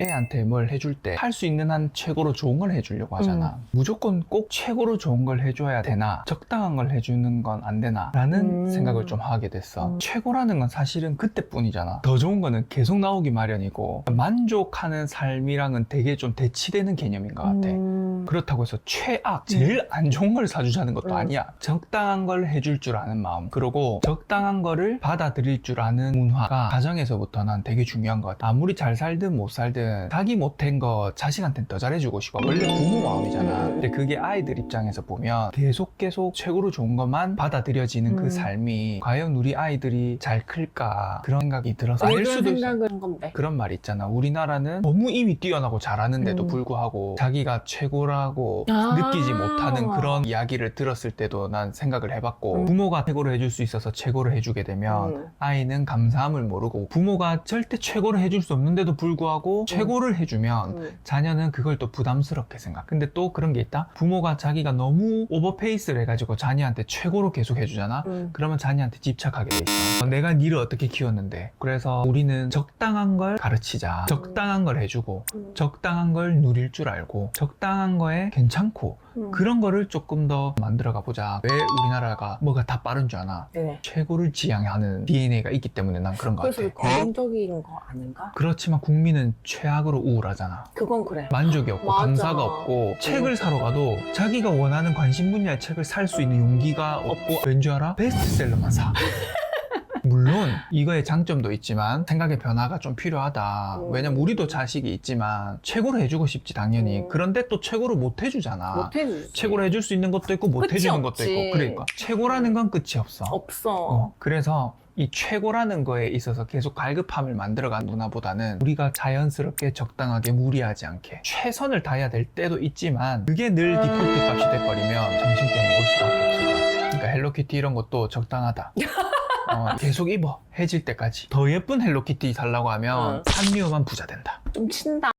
애한테 뭘 해줄 때 할 수 있는 한 최고로 좋은 걸 해주려고 하잖아. 음. 무조건 꼭 최고로 좋은 걸 해줘야 되나, 적당한 걸 해주는 건 안 되나, 라는 음. 생각을 좀 하게 됐어. 음. 최고라는 건 사실은 그때뿐이잖아. 더 좋은 거는 계속 나오기 마련이고, 만족하는 삶이랑은 되게 좀 대치되는 개념인 것 같아. 음. 그렇다고 해서 최악, 제일 안 좋은 걸 사주자는 것도 음. 아니야. 적당한 걸 해줄 줄 아는 마음. 그리고 적당한 거를 받아들일 줄 아는 문화가 가정에서부터 난 되게 중요한 것 같아. 아무리 잘 살든 못 살든 자기 못한 거 자식한테는 더 잘해주고 싶어. 원래 부모 마음이잖아. 음. 근데 그게 아이들 입장에서 보면 계속 계속 최고로 좋은 것만 받아들여지는 음. 그 삶이 과연 우리 아이들이 잘 클까 그런 생각이 들어서 왜 아닐 수도 있어. 생각을 한 건데? 그런 말 있잖아. 우리나라는 너무 이미 뛰어나고 잘하는데도 음. 불구하고 자기가 최고라 고 아. 느끼지 못하는 그런 이야기를 들었을 때도 난 생각을 해봤고 음. 부모가 최고를 해줄 수 있어서 최고를 해주게 되면 음. 아이는 감사함을 모르고 부모가 절대 최고를 해줄 수 없는데도 불구하고 최고를 해주면 음. 자녀는 그걸 또 부담스럽게 생각. 근데 또 그런 게 있다. 부모가 자기가 너무 오버페이스를 해가지고 자녀한테 최고로 계속 해주잖아. 음. 그러면 자녀한테 집착하게 돼 있어. 내가 니를 어떻게 키웠는데. 그래서 우리는 적당한 걸 가르치자. 적당한 걸 해주고, 음. 적당한 걸 누릴 줄 알고, 적당한 거에 괜찮고, 음. 그런 거를 조금 더 만들어 가 보자. 왜 우리나라가 뭐가 다 빠른 줄 아나? 네. 최고를 지향하는 DNA가 있기 때문에 난 그런 것 그래서 같아. 긍정적인 거 아닌가? 그렇지만 국민은 최악으로 우울하잖아. 그건 그래. 만족이 없고 맞아. 감사가 없고 책을 사러 가도 자기가 원하는 관심 분야의 책을 살 수 있는 용기가 없고 왠지 알아? 베스트셀러만 사 물론 이거의 장점도 있지만 생각의 변화가 좀 필요하다 음. 왜냐면 우리도 자식이 있지만 최고로 해주고 싶지 당연히 음. 그런데 또 최고로 못 해주잖아 못 해주지. 최고로 해줄 수 있는 것도 있고 못 해주는 것도 없지. 있고 그러니까 최고라는 건 끝이 없어 없어. 어, 그래서 이 최고라는 거에 있어서 계속 갈급함을 만들어간 문화보다는 우리가 자연스럽게 적당하게 무리하지 않게 최선을 다해야 될 때도 있지만 그게 늘 음. 디폴트 값이 돼버리면 정신병이 올 수밖에 없을 것 같아. 그러니까 헬로키티 이런 것도 적당하다. 어, 계속 입어 해질 때까지 더 예쁜 헬로키티 살라고 하면 음. 산리오만 부자 된다. 좀 친다.